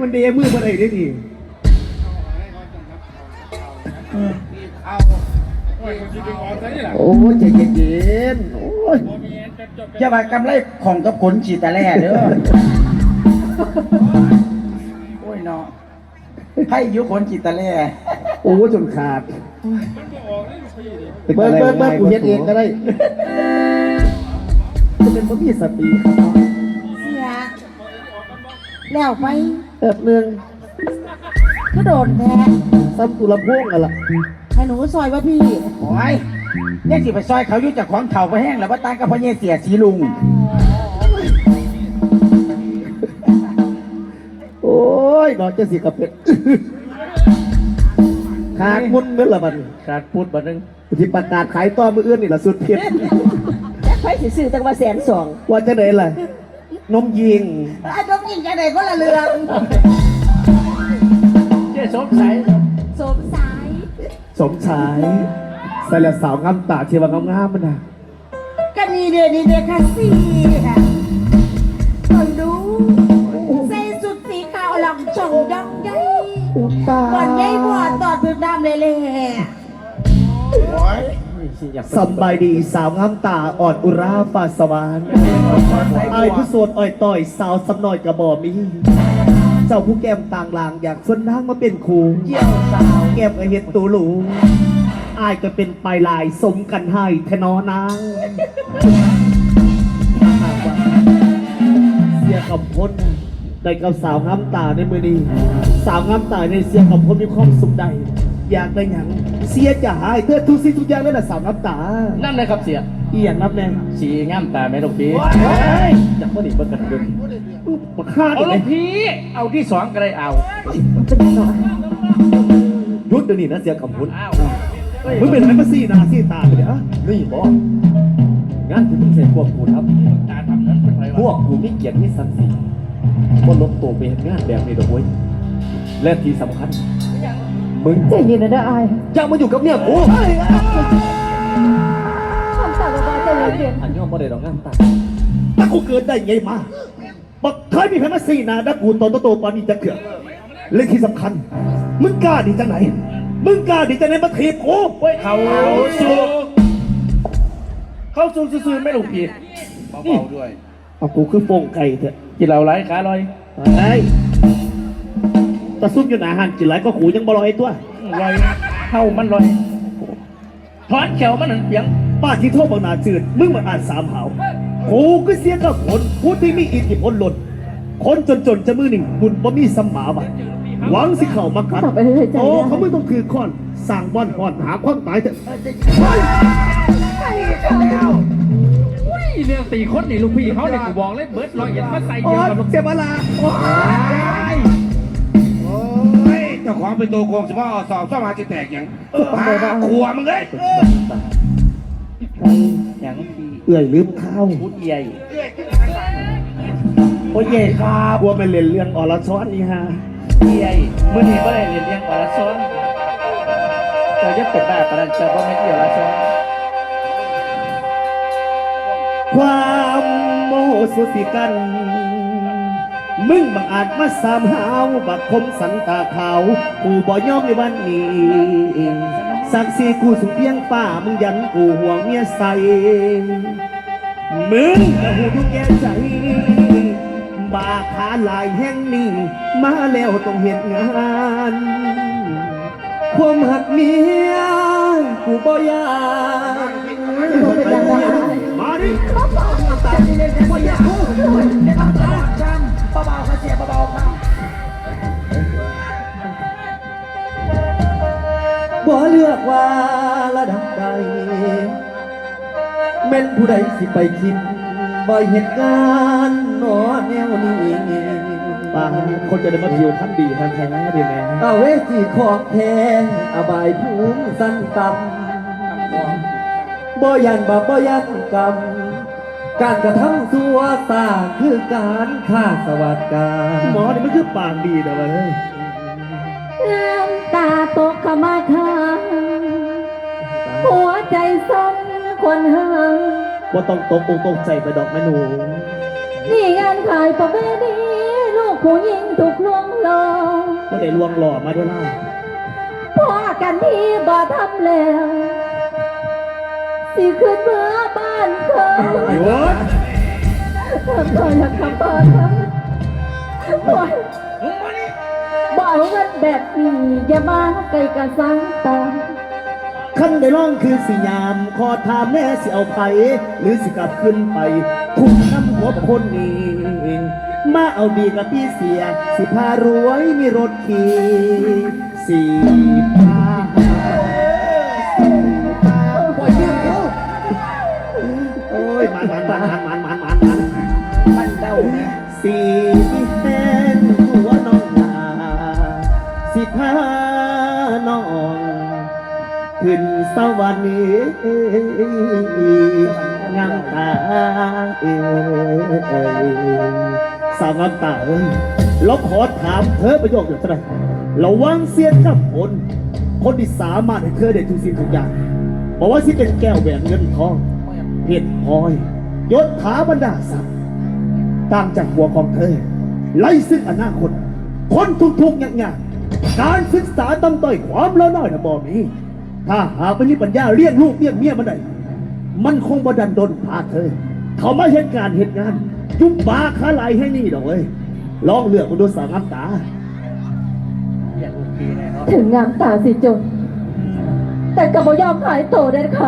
มันเดมือมาได้ได้ดีเอาโอ้ยคนที่เป็นออสนี่แหละโอ้ยใจเย็นๆโอ้ยอย่ามากำไรของกับขนฉีดตะแล่เด้อโอ้ยเนาะให้ยุขนฉีดตะแล่โอ้ยจนขาดเบิร์เบิร์เบิร์กูเฮ็ดเองก็ได้จะเป็นพวกพี่สติครับเสียแล้วไป แบบหนึงก็โดนแท้ซ้ำตุลำโพงอะล่ะให้หนูซอยว่าพี่ โอ้ยเนี่ยสิไปซอยเขาอยู่จากของเข่าไปแห้งแล้วว่าตางกับพ่อเย่เสียสีลุง โอ้ยนอนจะสิกับเป็ดขาดมุนเมื่อละบัดนี้ขาดพูดบัดนึงที่ประกาศขายต่อมืออื่นนี่ละสุดเพียรแต่ไปสิซื้อตั้งว่าแสนสอง ว่าจะไหนล่ะ นมยิงไอ้ดอกยิงจะไหนก็ละเรืองเจ๊สมใสสมสายสมชายใส่ละสาวงามตาเชียวงามงามๆมันนะก็นี่เดนี่เดค่ะสิค่ะ สำบายดีสาวงามตาอ่อนอุราฝาสวรรค์ไอ้ผู้โสดอ่อยต่อย สาวสำน้อยกระบอกมีเจ้าผู้แก้มต่างลางอยากชวนนางมาเป็นครูเกี่ยวสาวแก้มก็เห็ดตูหลูอายก็เป็นปลายลายสมกันให้แทนอนางเสียกับพ้นได้กับสาวงามตาในมือนี้ สาวงามตาในเสียกับพ้นมีความสุขใด อยากได้หยังเสียจะหายเธอทุกสิ่งทุกอย่างนั่นแหละสาวงามตานั่นเลยครับเสียอีหยังนับแน่สีงามตาแม่ลูกพี่เฮ้ยจากเมื่อนี้เมื่อกันเดินมาฆ่าเอาได้ลูไหมกพี่เอาที่สองก็ได้เอาหยุดเดี๋ยวนี้นะเสียกับพ้นอ้าวมึงเป็นอะไรมาซี่หนาซี่ตาไปเนี่ยอะนี่บอกงานที่มึงเสร็จพวกกูครับตาทำนั้นเป็นไรพววะกกูมีเกียรติมีศักดิ์ศรีว่าลบตัวไปเห็นงานแบบนี้ดอกเว้ยและที่สำคัญ มึงใจเย็นนะได้อายจะมาอยู่กับเนี่ยกูคำสั่งว่าใจเย็นอันยอมบ่ได้ดอกงานตัดถ้ากูเกิดได้ไงมาบอกเคยมีใครมาซี่หนาดักกูตอนโตๆปานนี้จะเกือบและที่สำคัญ มึงกล้าดีจังไหน มึงกล้าดีจังไหนมาถีบกูเฮ้ยเขาสู้เขาสู้ซื่อๆไม่ลูกพี่เบาๆด้วย เอากูคือโฟงไก่เถอะกินเหล้าไรขาลอยไอ้ ตะซุ่มอยู่หนาหันกินไรก็ขูยังบ่ลอยตัว ลอยเข้ามันลอยถอนแขวมันหนึ่งเปียงป้าที่โทษบางนาจืด มึงมาอ่านสามหาวกูก็เสียกับคนผู้ที่มีอิทธิพลหล่นคนจนๆจะมือหนึ่งบุญบ่มีสมมาบัติหวังสิเข้ามากัดโอ้เขาไม่ต้องคือค้อนสั่งบ้อนหอนหาความตายเถอะอุ้ยเรื่องตีคนนี่ลูกพี่เขาเนี่ยกูบอกเลยเบิร์ดรอยเอ็ดมาใส่โอ้เดียวยกับลูกเจ็บอะ จ้าของเป็นตัวโกงเฉพาะสอบสมาจะแตกอย่างหาขัวมึงเลยอย่างพี่เอื่อยลืมข้าวพูดใหญ่โอ้ยเย่ครับกลัวไม่เล่นเรื่องอรชรนี่ฮะใหญ่เมื่อนี้ก็ได้เรียนเรียงอรซ้อนเจ้าจะเป็นบ้าประดันเจ้าก็ไม่เกี่ยวอรซ้อนความโมโหสุสิกัน มึงบังอาจมาสามหาวบักคมสันตาขาวกูบ่ยอมในวันนี้สักสีกูสุงเพียงป้ามึงยันกูห่วงเมียใสมึงกะหูทุกแก่ใจบาขาหลายแห่งนี้มาแล้วต้องเห็นงานความหักเมียกูบ่ยานมาดิ บ่เลือกว่าระดับใดแม่นผู้ใดสิไปคิดบ่เหตุการณ์นอแนวนี้ป่าคนจะได้มาเที่ยวท่านดีท่านแท้ดีแม่เอาเวทีของแทนอบายภูมิสั้นต่ำบ่ยันบาปบ่ยันกรรมการกระทำสัวตาคือการฆ่าสวัสดิการหมอนี่มันคือปากดีนะวะเฮ้ยน้ำ ตาตกขมาทางหัวใจสั่นควนหางว่าต้องตกอกตกใจไปดอกแม่หนู นี่งานขายประเภทนี้ลูกผู้หญิงถูกลวงหลอกก็ได้ลวงหล่อมาด้วยล่ะพอกันที่บ่ทำแล้ว สิขึ้นเมื่อบ้านเขาหยุดก็อยากทำบ้านเขาบ่อยบ อกว่าแบบนี้อย่ามาไกลกันสังตาคันได้ร้องคือสิยามขอถามแม่สิเอาไผหรือสิกลับขึ้นไปคุมน้ำหัวคนนี้มาเอาดีกับพี่เสีย สิพารวยมีรถขี่สีพา น้อง ขึ้นสวรรค์งามตาเอ้ยสาวงามตาเอ้ยเราขอถามเธอประโยคเดียวเท่าไหร่ระวังเสียนกับคนคนที่สามารถให้เธอได้ทุกสิ่งทุกอย่างบอกว่าสิเป็นแก้วแหวนเงินทองเพชรพลอยยศถาบรรดาศักดิ์ตางจากหัวของเธอไล่ซึ่งอนาคตคนทุกๆอย่าง การศึกษาต้องต่อยความละน้อยนะบอมีถ้าหากไม่มีปัญญาเลี้ยงลูกเลี้ยงเมียมันได้มันคงบดันดนพาเธอ เขามาเหตุการณ์เหตุงาน จุบบาขาไหลให้นี่ดอกเว้ยลองเลือกมาดูสาวงามตาอย่างโอเคแน่เนาะถึงงามตาสิจนแต่ก็บ่ยอมขายโตเด็ดขาด